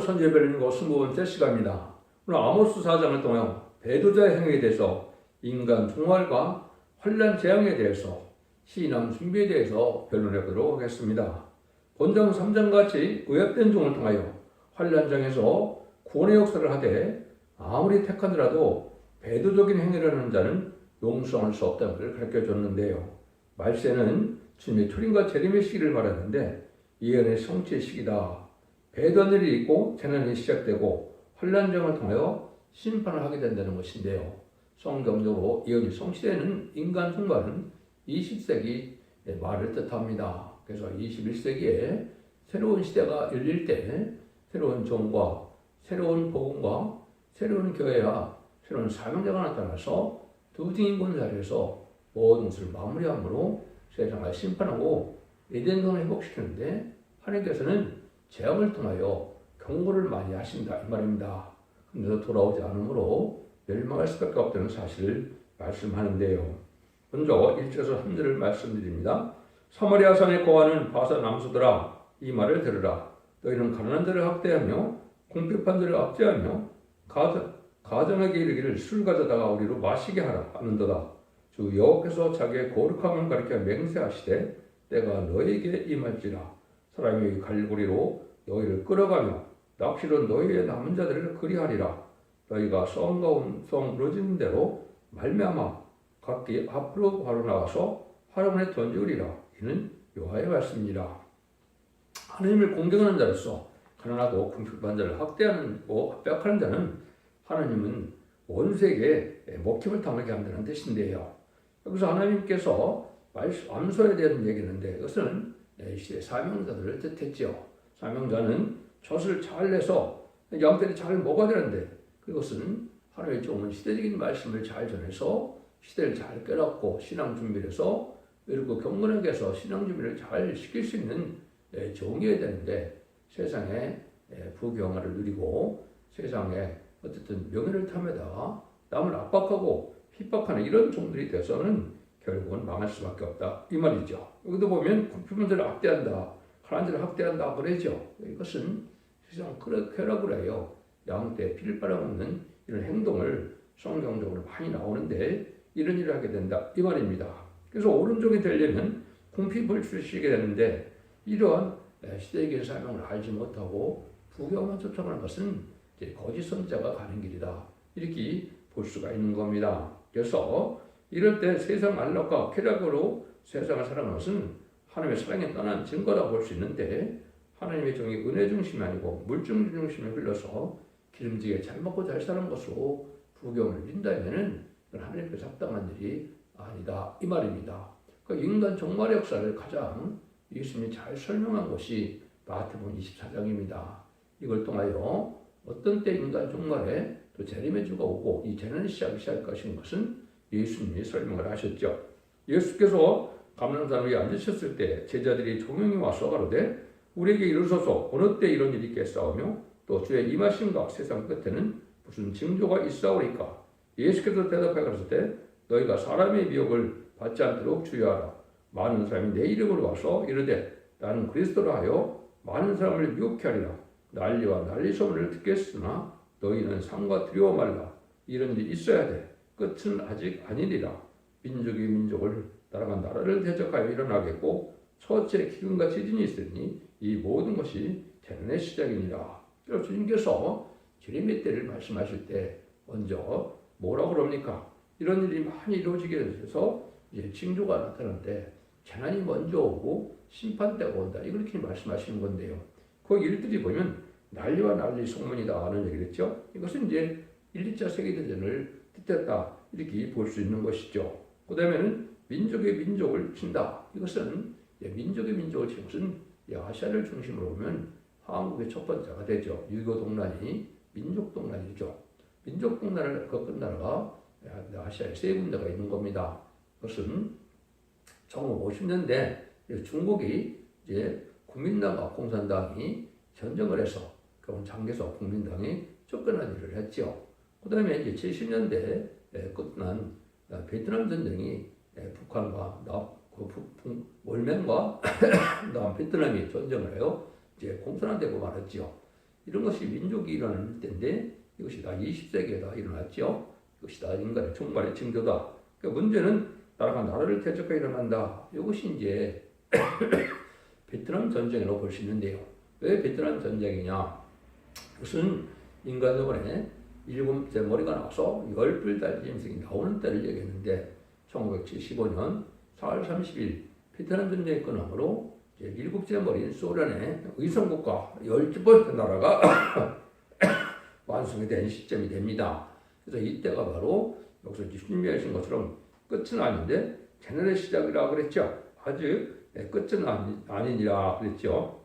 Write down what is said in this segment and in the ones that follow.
선제별님과 스무 번째 시간입니다. 오늘 아모스 사장을 통하여 배도자의 행위에 대해서 인간 종말과 환란 재앙에 대해서 신앙 준비에 대해서 변론해 보도록 하겠습니다. 본장 3장 같이 의협된 종을 통하여 환란장에서 구원의 역사를 하되 아무리 택하더라도 배도적인 행위를 하는 자는 용서할 수 없다는 것을 가르쳐 줬는데요. 말세는 주님의 투림과 재림의 시기를 말하는데 예언의 성취의 시기다. 배도한 일이 있고 재난이 시작되고 환란장을 통하여 심판을 하게 된다는 것인데요. 성경적으로 예언이 성취되는 인간 종말은 20세기 말을 뜻합니다. 그래서 21세기에 새로운 시대가 열릴 때 새로운 종과 새로운 복음과 새로운 교회와 새로운 사명자가 나타나서 두 등인 군사에서 모든 것을 마무리함으로 세상을 심판하고 에덴성을 회복시키는데 하나님께서는 재앙을 통하여 경고를 많이 하신다 이 말입니다. 그런데도 돌아오지 않으므로 멸망할 수밖에 없다는 사실을 말씀하는데요. 먼저 1절에서 3절을 말씀드립니다. 사마리아 산에 거하는 바사 남수들아 이 말을 들으라. 너희는 가난한 자를 학대하며 공핍한 자를 압제하며 가정, 가정에게 이르기를 술 가져다가 우리로 마시게 하라 하는도다. 주 여호께서 자기의 거룩함을 가리켜 맹세하시되 때가 너에게 임할지라. 사람이 갈고리로 너희를 끌어가며 낚시로 너희의 남은 자들을 그리하리라. 너희가 성 가운 성 무너지는 대로 말미암아 각기 앞으로 바로 나가서 화룡에 던지리라. 이는 여호와의 말씀이라. 하나님을 공경하는 자로서 가난하고 궁핍한 자를 학대하고 압박하는 자는 하나님은 원색에 먹힘을 당하게 한다는 뜻인데요. 여기서 하나님께서 암소에 대한 얘기는데 이것은 사명자들을 뜻했죠. 사명자는 젖을 잘 내서 양떼를 잘 먹어야 되는데 그것은 하나님의 종은 시대적인 말씀을 잘 전해서 시대를 잘 깨닫고 신앙 준비를 해서 그리고 경건하게 해서 신앙 준비를 잘 시킬 수 있는 종이어야 되는데 세상에 부경화를 누리고 세상에 어쨌든 명예를 탐해다 남을 압박하고 핍박하는 이런 종들이 돼서는 결국은 망할 수밖에 없다 이 말이죠. 여기도 보면 국민들을 압대한다, 가난자를 학대한다 그러죠. 이것은 세상 쾌락을 해요. 양떼 피를 빨아먹는 이런 행동을 성경적으로 많이 나오는데 이런 일을 하게 된다 이 말입니다. 그래서 오른쪽이 되려면 궁핍을 출시게 되는데 이러한 시대적인 사명을 알지 못하고 부경만 쫓아가는 것은 거짓 선자가 가는 길이다 이렇게 볼 수가 있는 겁니다. 그래서 이럴 때 세상 안락과 쾌락으로 세상을 살아가는 것은 하나님의 사랑에 떠난 증거라 볼수 있는데 하나님의 종이 은혜 중심이 아니고 물질 중심에 흘러서 기름지게 잘 먹고 잘 사는 것으로 부경을 민다면은 하나님께서 합당한 일이 아니다 이 말입니다. 그 인간 종말의 역사를 가장 예수님이 잘 설명한 것이 마태복음 24장입니다. 이걸 통하여 어떤 때 인간 종말에 또 재림의 주가 오고 이 재난이 시작이 시작할 것인 것은 예수님이 설명을 하셨죠. 예수께서 감람산 위에 앉으셨을 때 제자들이 종용이 와서 가로되 우리에게 이르소서 어느 때 이런 일이 있겠사오며 또 주의 임하심과 세상 끝에는 무슨 징조가 있사오리까? 예수께서 대답해 가로되 너희가 사람의 미혹을 받지 않도록 주의하라. 많은 사람이 내 이름으로 와서 이르되 나는 그리스도라 하여 많은 사람을 미혹케 하리라. 난리와 난리 소문을 듣겠으나 너희는 상과 두려워 말라. 이런 일이 있어야 돼. 끝은 아직 아니니라. 민족이 민족을 나라가 나라를 대적하여 일어나겠고 첫째 기근과 지진이 있으니 이 모든 것이 재난의 시작이니라. 그래서 주님께서 재림의 때를 말씀하실 때 먼저 뭐라고 그럽니까? 이런 일이 많이 이루어지게 돼서 이제 징조가 나타날 재난이 먼저 오고 심판 때가 온다. 이렇게 말씀하시는 건데요. 그 일들이 보면 난리와 난리 소문이다 하는 얘기를 했죠. 이것은 이제 1, 2차 세계대전을 뜻했다. 이렇게 볼 수 있는 것이죠. 그 다음에는 민족의 민족을 친다. 이것은 민족의 민족을 친 것은 아시아를 중심으로 보면 한국의 첫 번째가 되죠. 유교 동란이 민족 동란이죠. 민족 동란을 겪은 나라가 아시아에 세 군데가 있는 겁니다. 그것은 1950년대 중국이 이제 국민당과 공산당이 전쟁을 해서 그럼 장개석 국민당이 쫓겨난 일을 했죠. 그 다음에 이제 70년대 끝난 어, 베트남 전쟁이 북한과 그 월맹과 남 베트남이 전쟁을 해요. 이제 공산화되고 말았죠. 이런 것이 민족이 일어날 때인데 이것이 다 20세기에 다 일어났죠. 이것이 다 인간의 종말의 징조다. 그러니까 문제는 나라가 나라를 대적하게 일어난다. 이것이 이제 베트남 전쟁이라고 볼 수 있는데요. 왜 베트남 전쟁이냐? 무슨 인간적으로 일곱째 머리가 나와서 열불 인생이 나오는 때를 얘기했는데 1975년 4월 30일 베트남 끝나므로 이제 일곱째 머리인 소련의 의성국가 열두 번째 나라가 완성이 된 시점이 됩니다. 그래서 이때가 바로 여기서 준비하신 것처럼 끝은 아닌데 제너의 시작이라고 그랬죠. 아직 네, 끝은 아니, 아니니라 그랬죠.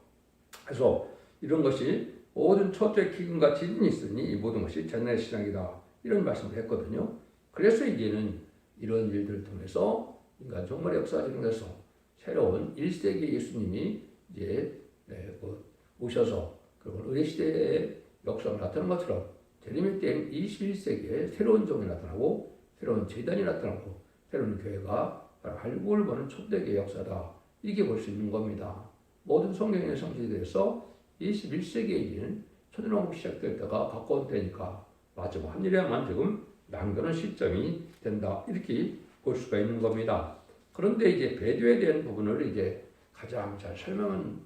그래서 이런 것이 모든 초토의 기근과 지진이 있으니 이 모든 것이 제너의 시작이다. 이런 말씀을 했거든요. 그래서 이제는 이런 일들을 통해서 인간 종말의 역사가 진행돼서 새로운 1세기 예수님이 이제 네, 뭐 오셔서 그리고 의뢰 시대의 역사가 나타난 것처럼 때인 21세기에 새로운 종이 나타나고 새로운 재단이 나타나고 새로운 교회가 할구를 보는 초대기의 역사다. 이게 볼 수 있는 겁니다. 모든 성경의 성질에 대해서 21세기에는 초대왕국 시작될 때가 가까운 때니까 마지막 한 일에만 지금 남겨놓은 시점이 된다. 이렇게 볼 수가 있는 겁니다. 그런데 이제 배교에 대한 부분을 이제 가장 잘 설명한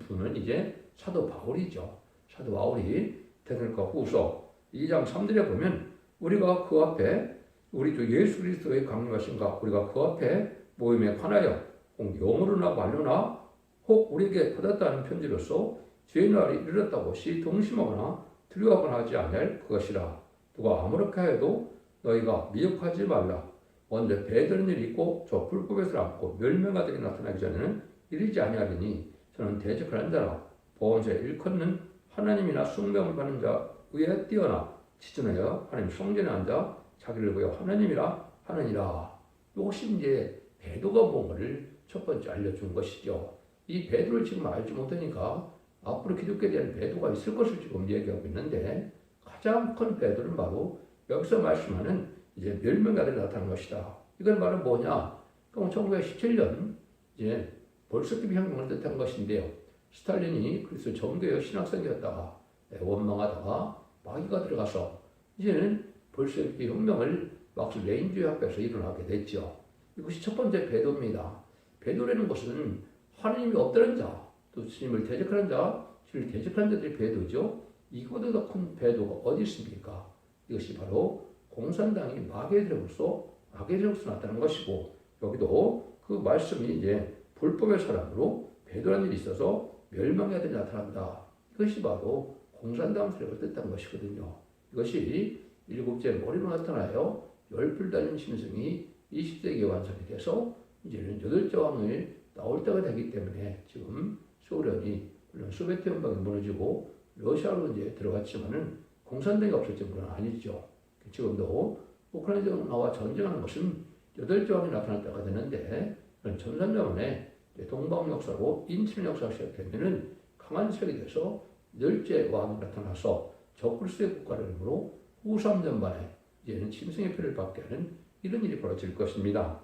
분은 이제 사도 바울이죠. 사도 바울이 대들과 후서 2장 3절에 보면 우리가 그 앞에 우리 주 예수 그리스도의 강림하신가 우리가 그 앞에 모임에 관하여 꼭 영으로나 말로나 혹 우리에게 받았다는 편지로서 죄의 날이 이르렀다고 시 동심하거나 두려워하거나 하지 아니할 그것이라 누가 아무렇게 하여도 너희가 미혹하지 말라 먼저 배드는 일이 있고 저 불법에서 안고 멸명아들이 나타나기 전에는 이르지 아니하리니 저는 대적하는 자라 보험자에 일컫는 하나님이나 숙명을 받는 자 위에 뛰어나 지존하여 하나님 성전에 앉아 자기를 보여 하나님이라 하느니라. 이것이 이제 배도가 뭔가를 첫 번째 알려준 것이죠. 이 배도를 지금 알지 못하니까 앞으로 기독교에 대한 배도가 있을 것을 지금 얘기하고 있는데 가장 큰 배도는 바로 여기서 말씀하는 이제 멸명가들이 나타난 것이다. 이건 바로 뭐냐? 그럼 1917년 이제 볼스키비 혁명을 뜻한 것인데요. 스탈린이 그래서 정교의 신학생이었다가 네, 원망하다가 마귀가 들어가서 이제는 볼셰비키 혁명을 막스 레인주의 학교에서 일어나게 됐죠. 이것이 첫 번째 배도입니다. 배도라는 것은 하나님이 없다는 자, 또 주님을 대적하는 자, 주를 대적하는 자들이 배도죠. 이거보다 더큰 배도가 어디 있습니까? 이것이 바로 공산당이 마귀들로서 마귀들로서 나타난 것이고 여기도 그 말씀이 이제 불법의 사람으로 배도라는 일이 있어서 멸망의 아들이 나타난다. 이것이 바로 공산당 세력을 뜻한 것이거든요. 이것이 일곱째 머리로 나타나요. 열불 달린 심성이 20세기에 완성이 돼서 이제는 여덟째 왕을 나올 때가 되기 때문에 지금 소련이 물론 소비에트 연방이 무너지고 러시아로 이제 들어갔지만은 공산당이 없었던 건 아니죠. 지금도 우크라이나와 전쟁하는 것은 여덟째 왕이 나타날 때가 되는데 전산자원의 동방 역사로 인천 역사가 시작되면은 강한 세력이 돼서 열째 왕이 나타나서 적불수의 국가를 이름으로 후 3년 만에 이제는 침승의 표를 받게 하는 이런 일이 벌어질 것입니다.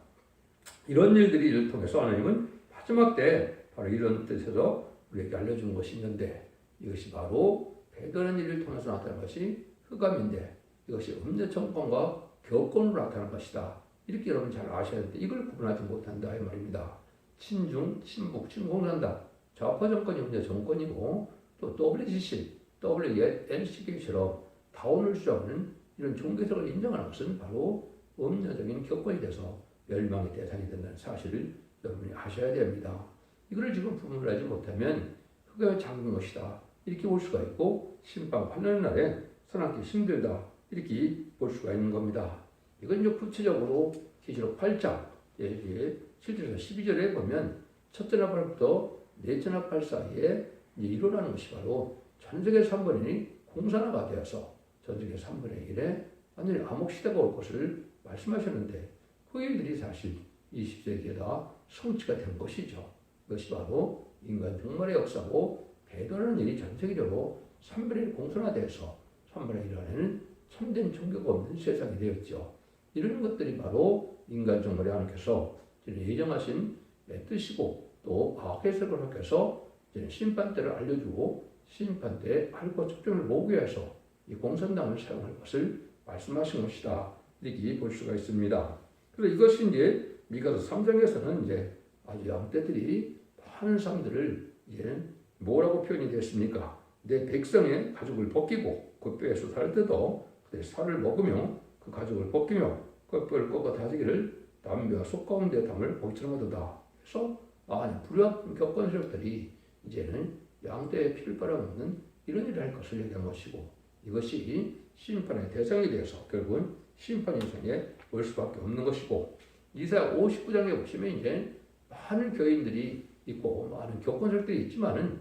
이런 일들이 를 통해서 하나님은 마지막 때 바로 이런 뜻에서 우리에게 알려준 것이 있는데 이것이 바로 배도라는 일을 통해서 나타난 것이 흑암인데 이것이 음녀 정권과 교권으로 나타난 것이다. 이렇게 여러분 잘 아셔야 되는데 이걸 구분하지 못한다 이 말입니다. 친중, 친북, 친공산당 좌파 정권이 음녀 정권이고 또 WCC, WNCK처럼 다운을 주장하는 이런 종교색을 인정하는 것은 바로 음녀적인 교권이 돼서 멸망의 대상이 된다는 사실을 여러분이 아셔야 됩니다. 이걸 지금 부분을 하지 못하면 흑암의 작은 것이다. 이렇게 볼 수가 있고 심판 환란 날에 선하기 힘들다. 이렇게 볼 수가 있는 겁니다. 이건 이제 구체적으로 계시록 8장 예, 7절에서 12절에 보면 첫째 나팔부터 넷째 나팔 사이에 일어나는 것이 바로 전적의 3분의 공산화가 되어서 전적의 3분의 1에 완전히 암흑시대가 올 것을 말씀하셨는데 그 일들이 사실 20세기에 다 성취가 된 것이죠. 이것이 바로 인간 종말의 역사고 배도라는 일이 전 세계적으로 3분의 1 공산화돼서 3분의 1 안에는 참된 종교가 없는 세상이 되었죠. 이런 것들이 바로 인간 종말의 하나님께서 예정하신 뜻이고 또 과학 해석을 하셔서 심판 때를 알려주고 심판 때 할것 적정을 모으기 위해서 이 공산당을 사용할 것을 말씀하신 것이다. 이렇게 볼 수가 있습니다. 그래서 이것이 이제 미가서 3장에서는 이제 아주 양떼들이 많은 사람들을 이제 뭐라고 표현이 됐습니까? 내 백성의 가죽을 벗기고 그 뼈에서 살을 뜯어 그 살을 먹으며 그 가죽을 벗기며 그 뼈를 꺾어 다지기를 남배와 속 가운데 담을 거기처럼 하도다. 그래서 불의한 겪은 세력들이 이제는 양떼의 피를 빨아먹는 이런 일을 할 것을 얘기한 것이고 이것이 심판의 대상이 되어서 결국은 심판 인생에 올 수밖에 없는 것이고 이사 59장에 보시면 이제 많은 교인들이 있고 많은 교권설들이 있지만은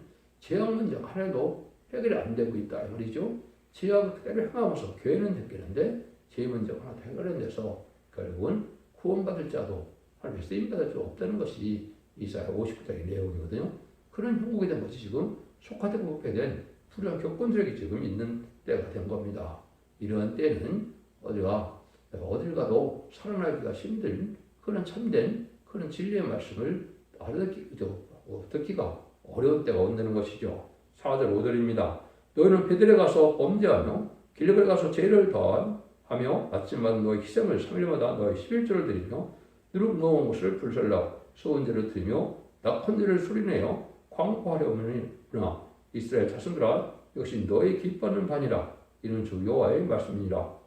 문제가 하나도 해결이 안 되고 있다 이 말이죠. 죄악을 그대로 행하면서 교회는 생기는데 죄 문제가 하나도 해결이 안 돼서 결국은 구원받을 자도 하나님의 쓰임받을 자 없다는 것이 이사야 59장의 내용이거든요. 그런 형국이 된 것이 지금 속화되고 된 불의한 교권들에게 지금 있는 때가 된 겁니다. 이러한 때는 어디가 어딜 가도 살아나기가 힘든 그런 참된 그런 진리의 말씀을 알아듣기, 어, 듣기가 어려운 때가 온다는 것이죠. 4절 5절입니다. 너희는 베들에 가서 범죄하며 길르에 가서 죄를 더하며 아침마다 너희 희생을 3일마다 너희 11조를 드리며 누룩 놓은 것을 불살라 소원제를 드리며 낙헌제를 소리내어 광고하려느니라 이스라엘 자손들아 이것이 너희 기뻐하는 반이라 이는 주 여호와의 말씀이니라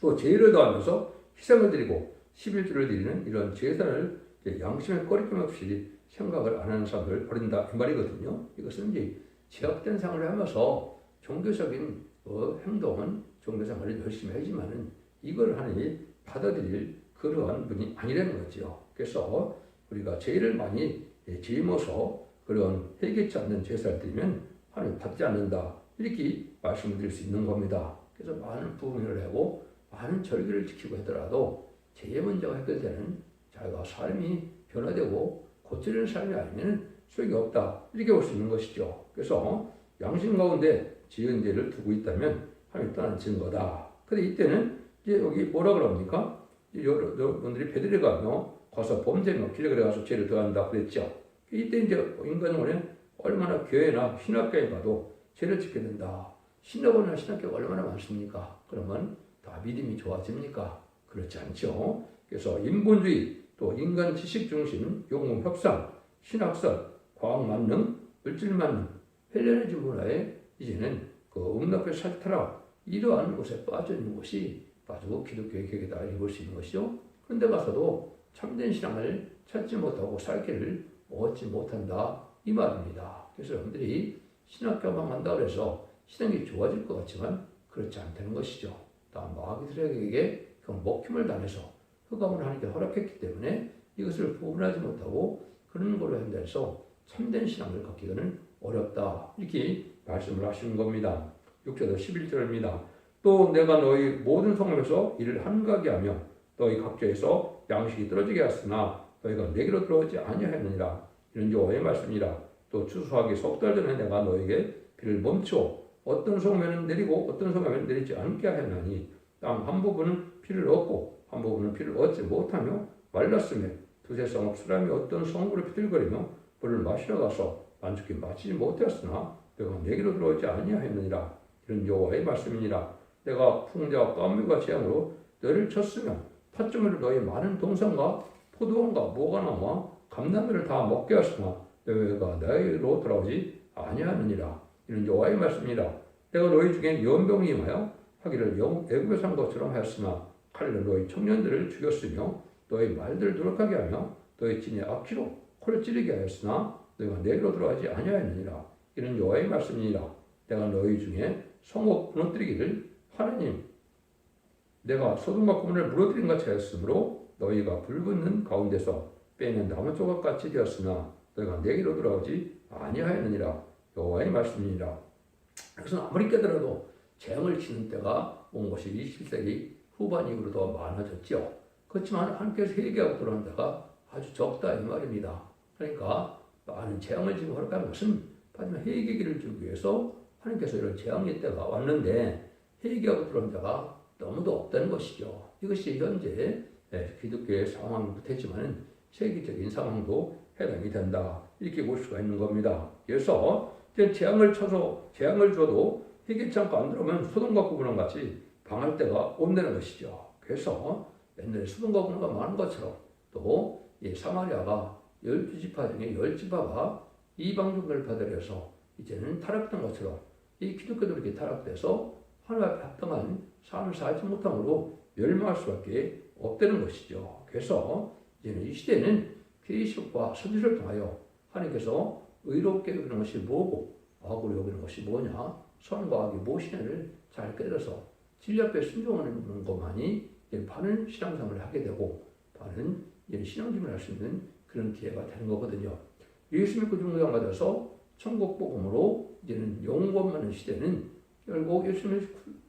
또 죄를 더하면서 희생을 드리고 11조를 드리는 이런 제사를 양심의 꺼리낌 없이 생각을 안 하는 사람들 버린다 이 말이거든요. 이것은 이제 제약된 생활을 하면서 종교적인 어, 행동은 종교 생활을 열심히 하지만은 이걸 하니 받아들일 그러한 분이 아니라는 거죠. 그래서 우리가 죄를 많이 지으면서 그런 회개치 않는 제사를 드리면 하나님 받지 않는다 이렇게 말씀을 드릴 수 있는 겁니다. 그래서 많은 부흥을 하고 많은 절기를 지키고 하더라도 죄의 문제가 해결되는 자기가 삶이 변화되고 고쳐지는 삶이 아니면 소용이 없다. 이렇게 볼 수 있는 것이죠. 그래서 양심 가운데 지은 죄를 두고 있다면 하나님 떠난 증거다. 근데 이때는 이제 여기 뭐라 그럽니까? 여러분들이 베드레 가며 가서 범죄며 길에 가서 죄를 더한다 그랬죠. 이때 이제 인간원에 얼마나 교회나 신학교에 가도 죄를 짓게 된다. 신학원이나 신학교가 얼마나 많습니까? 그러면 다 믿음이 좋아집니까? 그렇지 않죠. 그래서 인본주의, 또 인간 지식 중심, 용공 협상, 신학설, 과학 만능, 물질 만능, 헬레니즘 문화에 이제는 그 음락의 살타락 이러한 곳에 빠져 있는 것이 빠지고 기독교의 격이다 이볼 수 있는 것이죠. 그런데 가서도 참된 신앙을 찾지 못하고 살 길을 얻지 못한다 이 말입니다. 그래서 여러분들이 신학교만 간다 그래서 신앙이 좋아질 것 같지만 그렇지 않다는 것이죠. 다음 마귀들에게 그 먹힘을 당해서 흑암을 하나님께 허락했기 때문에 이것을 구분하지 못하고 그런 걸로 현대에서 참된 신앙을 갖기는 어렵다. 이렇게 말씀을 하시는 겁니다. 6절도 11절입니다. 또 내가 너희 모든 성읍에서 이를 한가게 하며 너희 각처에서 양식이 떨어지게 하였으나 너희가 내게로 들어오지 아니하였느니라. 이런 여호와의 말씀이라. 또 추수하기 석 달 전에 내가 너에게 비를 멈추어 어떤 성읍에는 내리고 어떤 성읍에는 내리지 않게 하였나니 땅 한 부분은 피를 얻고 한 부분은 피를 얻지 못하며 말랐음에 두세 성읍 사람이 어떤 성읍으로 비틀거리며 물을 마시러 가서 만족히 마치지 못하였으나 내가 내게로 들어오지 아니하였느니라. 이런 여호와의 말씀이니라. 내가 풍자와 까물과 재앙으로 너를 쳤으며 팥주물을 너희 많은 동산과 포도원과 모가나와 감나무를 다 먹게 하시나 너희가 너희로 돌아오지 아니하느니라. 이런 여호와의 말씀이라. 내가 너희 중에 연병이 임하여 하기를 영국 애굽에 산 것처럼 하였으나 칼로 너희 청년들을 죽였으며 너희 말들을 노력하게 하며 너희 진의 악기로 코를 찌르게 하였으나 너희가 내게로 들어가지 아니하였느니라. 이런 여호와의 말씀이니라. 내가 너희 중에 성읍 무너뜨리기를 하나님 내가 소돔과 고문을 무너뜨린 같이 하였으므로 너희가 불붙는 가운데서 빼는 나무 조각 같이 되었으나 너희가 내게로 들어가지 아니하였느니라. 여호와의 말씀이니라. 그래서 아무리 깨더라도 재앙을 치는 때가 온 것이 21세기 후반 이후로 더 많아졌죠. 그렇지만 하나님께서 회개하고 돌아온 데가 아주 적다 이 말입니다. 그러니까 많은 재앙을 지금 허락하는 것은 하지만 회개기를 주기 위해서 하나님께서 이런 재앙의 때가 왔는데 회개하고 들어온 자가 너무도 없다는 것이죠. 이것이 현재 예, 기독교의 상황부터지만 세계적인 상황도 해당이 된다. 이렇게 볼 수가 있는 겁니다. 그래서 재앙을 쳐서 재앙을 줘도 해결치 않고 안 들어오면 소돔과 고구랑 같이 방할 데가 없다는 것이죠. 그래서 옛날에 소돔과 고구가 많은 것처럼 또이 사마리아가 열두 지파 중에 열 지파가 이방 종교를 받아들여서 이제는 타락된 것처럼 이 기독교도 이렇게 타락돼서 하나님 앞에 합당한 삶을 살지 못함으로 멸망할 수밖에 없다는 것이죠. 그래서 이제는 이 시대는 계시록과 선지를 통하여 하나님께서 의롭게 여기는 것이 뭐고 악으로 여기는 것이 뭐냐 선과 악이 무엇이냐를 잘 깨달아서 진리 앞에 순종하는 것만이 바른 신앙생활을 하게 되고 바른 신앙심을 할 수 있는 그런 기회가 되는 거거든요. 예수 믿고 중요한 받아서 천국 복음으로 이제는 영원 많은 시대는 결국 예수님의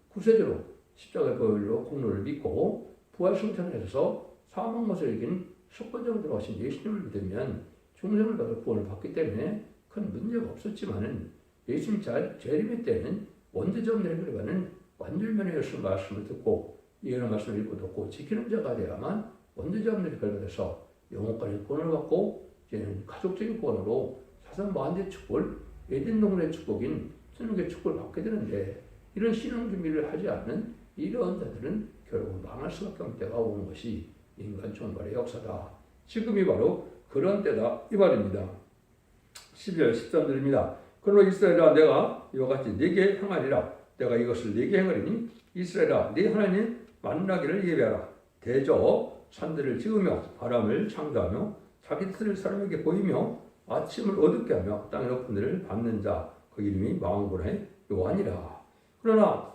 구세주로 십자가의 보혈로 공로를 믿고 부활 승천을 해서 사망 것을 이긴 석권적으로 들어가신 예수님을 믿으면 중생을 받아 구원을 받기 때문에 큰 문제가 없었지만은 예수님 잘 재림의 때는 원죄적 내리를 받는 완전면의 예수 말씀을 듣고 예언의 말씀을 읽고 듣고 지키는 자가 되야만 원죄적 내리를 받아서 영혼까지 구원을 받고 이제는 가족적인 구원으로 사상 만대 축복을 에덴 동물의 축복인 천국의 축복을 받게 되는데 이런 신앙 준비를 하지 않는 이러한 자들은 결국 망할 수밖에 없는 때가 오는 것이 인간 종말의 역사다. 지금이 바로 그런 때다 이 말입니다. 12절 13절입니다. 그러나 이스라엘아 내가 이와 같이 네게 행하리라 내가 이것을 네게 행하리니 이스라엘아 네 하나님 만나기를 예배하라. 대저 산들을 지으며 바람을 창조하며 자기 뜻을 사람에게 보이며 아침을 어둡게 하며 땅의 높은 데를 밟는 자 그 이름이 마음군의 요한이라. 그러나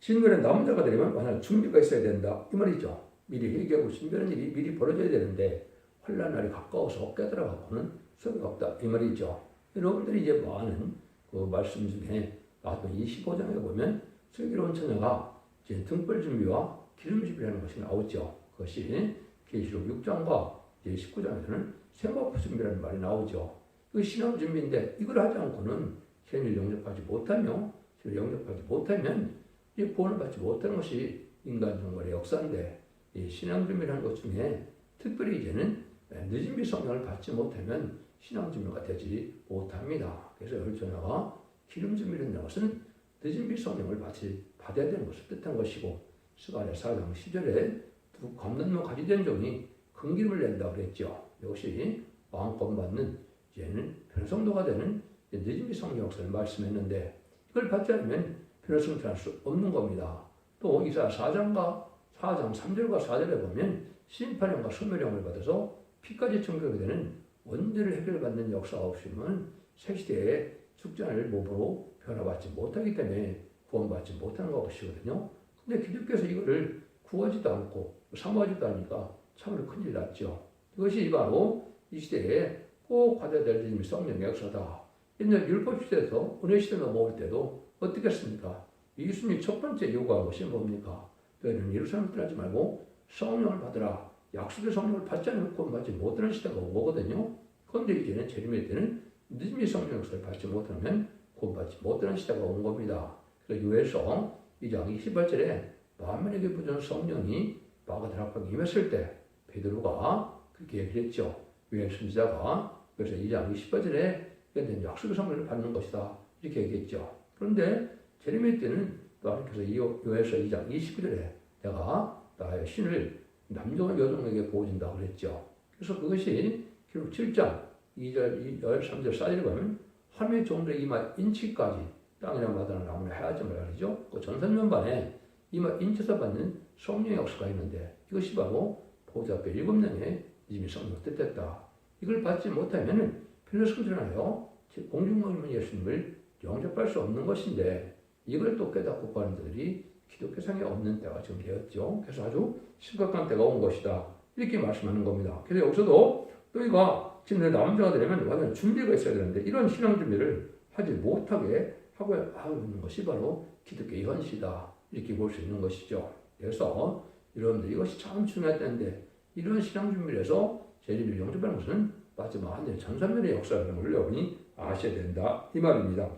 진멸의 남자가 되려면 만약 준비가 있어야 된다. 이 말이죠. 미리 회개하고 준비하는 일이 미리 벌어져야 되는데 환란 날이 가까워서 깨달아갖고는 소용이 없다. 이 말이죠. 여러분들이 이제 많은 그 말씀 중에 나도 25장에 보면 슬기로운 처녀가 이제 등불 준비와 기름 준비라는 것이 나오죠. 그것이 계시록 6장과 이제 19장에서는 세마포 준비라는 말이 나오죠. 그 신앙 준비인데 이걸 하지 않고는 현일 영접하지 못하며 저 영접하지 못하면 이 구원을 받지 못하는 것이 인간 종말의 역사인데 이 신앙 준비라는 것 중에 특별히 이제는 늦은 비 성령을 받지 못하면 신앙 준비가 되지 못합니다. 그래서 열전화가 기름 준비를 한다는 것은 늦은 비 성령을 받지 받아야 되는 것을 뜻한 것이고 스가랴 4장 10절에 두 감난만 가지된 종이 큰 기름을 낸다 그랬죠. 이것이 마음껏 받는 이제는 변성도가 되는 늦은 비 성령 역사를 말씀했는데 이걸 받지 않으면 변성할 수 없는 겁니다. 또 이사 4장과 4장 3절과 4절에 보면 심판형과 소멸형을 받아서 피까지 청결하게 되는 원죄를 해결받는 역사가 없으면 새 시대에 죽전을 몸으로 변화받지 못하기 때문에 구원받지 못하는 것이거든요. 근데 기독교에서 이거를 구하지도 않고 사모하지도 않으니까 참으로 큰일 났죠. 이것이 바로 이 시대에 꼭 받아야 될 주님의 성령의 역사다. 옛날 율법 시대에서 은혜 시대 넘어올 때도 어떻겠습니까? 예수님이 첫 번째 요구한 것이 뭡니까? 너희는 예루살렘 떠나지 말고 성령을 받으라. 약속의 성령을 받지 않으면 구원받지 못하는 시대가 온 거거든요. 그런데 이제는 재림의 때는 늦음의 성령 역사를 받지 못하면 구원받지 못하는 시대가 온 겁니다. 그래서 유에서 2장 28절에 만민에게 부전 성령이 마가다라 앞에 임했을 때 베드로가 그렇게 얘기했죠. 유엔 선지자가 그래서 2장 28절에 이건 약속의 성령을 받는 것이다 이렇게 얘기했죠. 그런데 재림의 때는 또 하나님께서 요에서 2장 29절에 내가 나의 신을 남종과 여종에게 보여준다 그랬죠. 그래서 그것이 기록 7장 2절, 13절, 4절에 보면 하나님의 종들의 이마 인치까지 땅이나 마다나 나무를 해야지 말이죠. 그 전선면반에 이마 인치에서 받는 성령의 역사가 있는데 이것이 바로 보좌 앞에 일곱 명의 이미 성령 뜻했다. 이걸 받지 편을 성전하여 공중망이면 예수님을 영접할 수 없는 것인데 이걸 또 깨닫고 가는 자들이 기독교 상에 없는 때가 지금 되었죠. 그래서 아주 심각한 때가 온 것이다. 이렇게 말씀하는 겁니다. 그래서 여기서도 너희가 지금 내 남자가 되려면 완전 준비가 있어야 되는데 이런 신앙 준비를 하지 못하게 하고 하는 것이 바로 기독교의 현실이다. 이렇게 볼 수 있는 것이죠. 그래서 여러분들 이것이 참 중요했다는데 이런 신앙 준비를 해서 재림을 영접하는 것은 마지막 완전 전산면의 역사라는 걸 여러분이 아셔야 된다. 이 말입니다.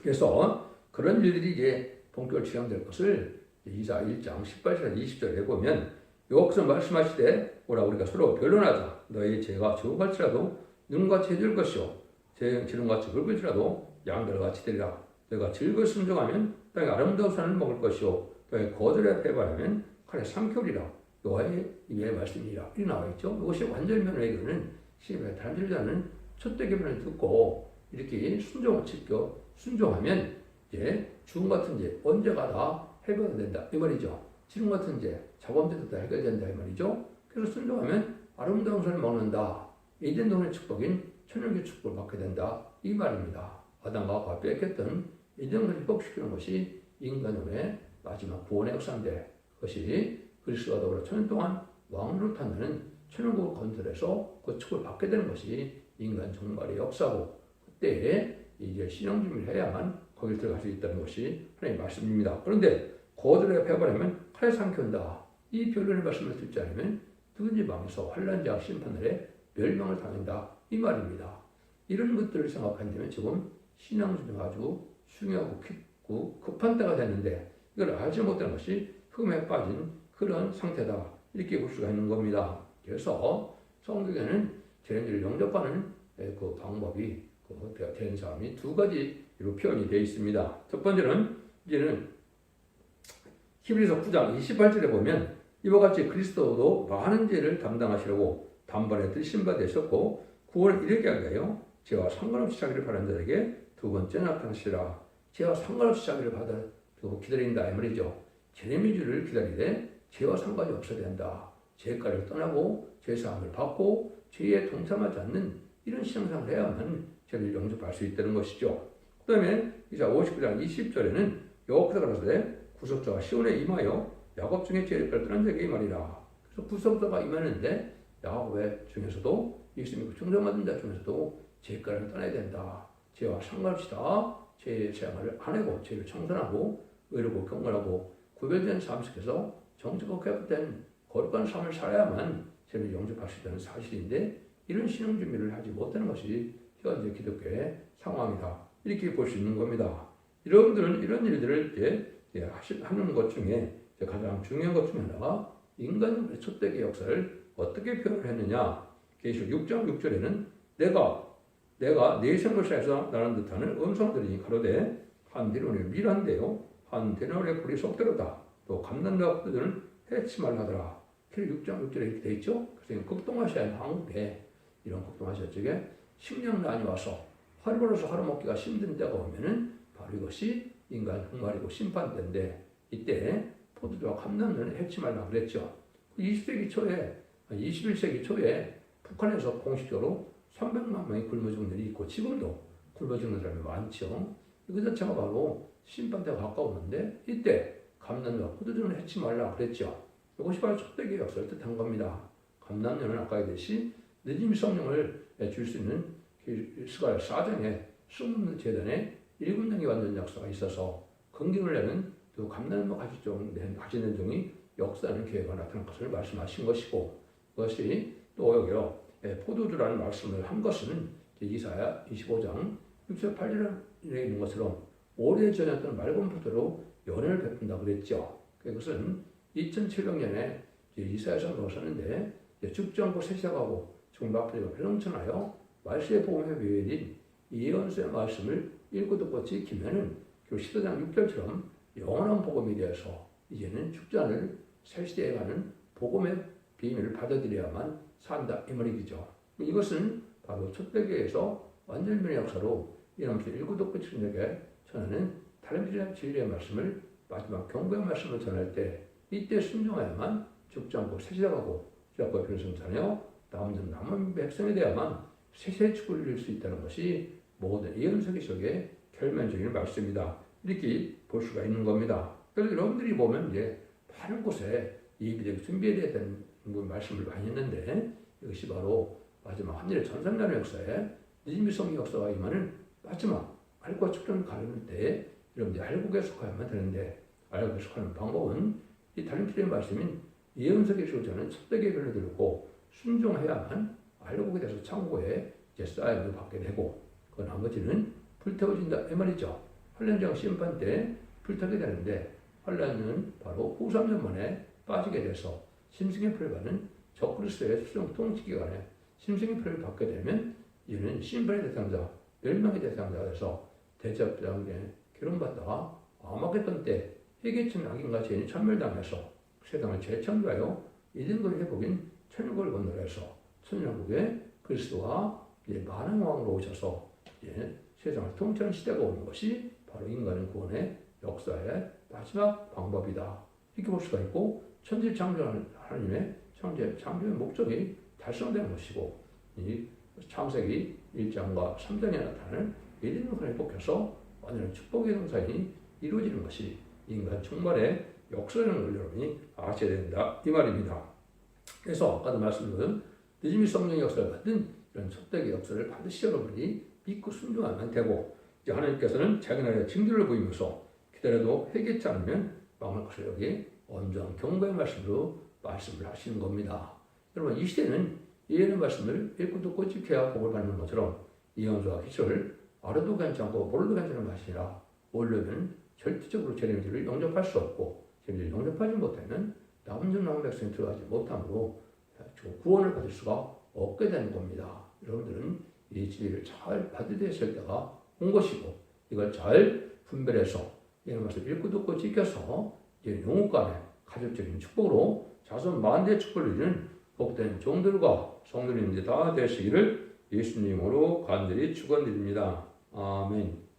그래서 그런 일들이 이제 본격적으로 진행될 것을 이사 1장 18절 20절에 보면 여기서 말씀하시되 오라 우리가 서로 변론하자 너희 죄가 적은같이라도 눈같이 해줄 것이요 제 지름같이 굵을지라도 양들과 같이 되리라. 너희가 즐거이 순종하면 땅에 아름다운 산을 먹을 것이요 너희 거들에 배반하면 칼에 삼켜리라. 여호와의 말씀이라. 이 나와 있죠. 이것이 완전면에게는 시험에 단절자는 첫대 계명을 듣고 이렇게 순종을 지켜 순종하면 이제 죽음 같은 죄 언제가 다 해결이 된다 이 말이죠. 지금 같은 죄 자범죄도 다 해결된다 이 말이죠. 그래서 순종하면 아름다운 산을 먹는다. 이전 동의 축복인 천연의 축복을 받게 된다 이 말입니다. 아담과 하와 뺏겼던 이전을 회복시키는 것이 인간의 마지막 구원의 역사인데 그것이 그리스도와 더불어 천년 동안 왕으로 탄다는 천연국을 건설해서 그 축을 받게 되는 것이 인간 종말의 역사고 그때 이제 신앙 준비를 해야만 거길 들어갈 수 있다는 것이 하나님의 말씀입니다. 그런데 거들에 패버리면 칼에 삼킨다. 이 변론의 말씀을 듣지 않으면 누군지 망해서 환란자 심판날에 멸망을 당한다. 이 말입니다. 이런 것들을 생각한다면 지금 신앙 중에 아주 중요하고 깊고 급한 때가 됐는데 이걸 알지 못하는 것이 흠에 빠진 그런 상태다. 이렇게 볼 수가 있는 겁니다. 그래서 성경에는 죄인들을 영접하는 그 방법이 그된 사람이 두 가지로 표현이 되어 있습니다. 첫 번째는 이제는 히브리서 9장 28절에 보면 이와 같이 그리스도도 많은 죄를 담당하시려고 단번에 드신 바 되셨고 구원을 이르게 하여 죄와 상관없이 자기를 바라는 자에게 두 번째 나타나시라 죄와 상관없이 자기를 받아 기다린다 이 말이죠. 제레미주를 기다리되 죄와 상관이 없어야 된다. 죄가를 떠나고 죄사함을 받고 죄에 동참하지 않는 이런 신앙생활을 해야만 죄를 영접할 수 있다는 것이죠. 그 다음에 이사 59장 20절에는 여호와께서 가라사대 구속자가 시온에 임하여 야곱 중에 죄를 떠난 자에게 말이라. 그래서 구속자가 임하는데 야곱의 중에서도 예수님이 충성받은 자 중에서도 죄가를 떠나야 된다. 죄와 상관없이 다 죄의 생활을 안 하고 죄를 청산하고 의롭고 경건하고 구별된 삶 속에서 정직하고 깨끗한 거룩한 삶을 살아야만 죄를 영접할 수 있다는 사실인데 이런 신앙 준비를 하지 못하는 것이 현재 기독교의 상황이다. 이렇게 볼 수 있는 겁니다. 여러분들은 이런 일들을 이제 하는 것 중에 가장 중요한 것 중에 하나가 인간의 초대의 역사를 어떻게 표현을 했느냐. 계시록 6장 6절에는 내가 내가 내 생물사에서 나는 듯하는 음성들이 가로되 한 대론의 밀한데요. 한 대론의 불이 속대로다. 또 감난과 그들은 해치 말하더라. 6장 6절에 이렇게 돼 있죠. 그래서 극동아시아의 한국에 이런 극동아시아 쪽에 식량난이 와서 하루 벌어서 하루 먹기가 힘든 때가 오면은 바로 이것이 인간 흑말이고 심판대인데 이때 포도주와 감남년을 해치 말라 그랬죠. 20세기 초에 21세기 초에 북한에서 공식적으로 300만 명이 굶어 죽는 일이 있고 지금도 굶어 죽는 사람이 많죠. 이거 자체가 바로 심판대가 가까웠는데 이때 감남과 포도주는 해치 말라 그랬죠. 이것이 바로 촛대기 역사를 뜻한 겁니다. 감남년은 아까 얘기했듯이 늦은 성령을 줄 수 있는 스가랴 4장에 숨는 재단에 일곱 명이 완전 역사가 있어서 긍경을 내는 또 감남과 같이 좀 가지는 종이 역사하는 기회가 나타난 것을 말씀하신 것이고 그것이 또 여기요 포도주라는 말씀을 한 것은 이사야 25장 6절 8절에 있는 것처럼 오래전이었던 맑은 포도로 연애를 베푼다 그랬죠. 그것은 2700년에 이사야서가 썼는데 죽정고 세시하고 지금 마프리가 별넘쳐나요 말세의 복음의 외인 이언수의 말씀을 읽고 듣고 지키면은 그 시도장 6절처럼 영원한 복음이 되어서 이제는 않을 새 시대에 가는 복음의 비밀을 받아들여야만 산다 이 말이죠. 이것은 바로 첫대교에서 완전변의 역사로 읽고 듣고 지키는게 전하는 다른 진리의 말씀을 마지막 경고의 말씀을 전할 때 이때 순종해야만 죽지 않고 새 시대 가고 주app과 변성 자녀 남은 남은 백성에 대해야만 세세 축을 이룰 수 있다는 것이 모든 예언서기 속의 결면적인 말씀이다. 이렇게 볼 수가 있는 겁니다. 그래서 여러분들이 보면 이제 많은 곳에 예비적 준비에 대한 말씀을 많이 했는데 이것이 바로 마지막 한일의 전산간의 역사에 니미성의 역사가 임하는 마지막 알과 측정을 가르는 때 여러분들이 알고 계속하야만 되는데 알고 계속하는 방법은 이 달림필의 말씀인 예언석의 쇼자는 첫대계 별을 들고 순종해야만 알고게 돼서 창고에 이제 쌓임을 받게 되고 그 나머지는 불태워진다 이 말이죠. 환란장 심판 때 불타게 되는데 환란은 바로 후 3년 만에 빠지게 돼서 심승의 표를 받는 적그리스도의 수령 통치 기간에 심승의 표를 받게 되면 이는 심판의 대상자, 멸망의 대상자에서 대접자에게 결혼받다가 아마겟돈 때 회개천 악인과 죄인이 천멸당해서 세상을 재창조하여 이든걸 회복인 천국을 건너해서 천년국에 그리스도가 이제 많은 왕으로 오셔서 이제 세상을 통치하는 시대가 오는 것이 바로 인간의 구원의 역사의 마지막 방법이다. 이렇게 볼 수가 있고 천지 창조하는 하나님의 창조의, 창조의 목적이 달성되는 것이고 이 창세기 1장과 3장에 나타나는 예리능을 회복해서 완전한 축복의 동산이 이루어지는 것이 인간 총괄의 역사라는 걸 여러분이 아셔야 된다 이 말입니다. 그래서 아까도 말씀드린 늦음이 성령의 역사를 받은 이런 촛대의 역사를 반드시 여러분이 믿고 순종하면 되고 이제 하나님께서는 자기 나라의 징조를 보이면서 기다려도 회개치 않으면 망할 것을 여기 온전 경고의 말씀으로 말씀을 하시는 겁니다. 여러분 이 시대는 예언의 말씀을 읽고 듣고 지켜야 복을 받는 것처럼 이언수와 기초를 알아도 괜찮고 몰라도 괜찮은 것이 아니라 모르면 절대적으로 재림지를 영접할 수 없고 재림지를 영접하지 못하면 남전 남은 백성이 들어가지 못함으로 구원을 받을 수가 없게 되는 겁니다. 여러분들은 이 진리를 잘 받으셔야 때가 온 것이고 이걸 잘 분별해서 이런 말씀 읽고 듣고 지켜서 이제 영국 간의 가족적인 축복으로 자손 만대 축복을 이루는 복된 종들과 성도님들 다 되시기를 예수님으로 간절히 축원드립니다. 아멘.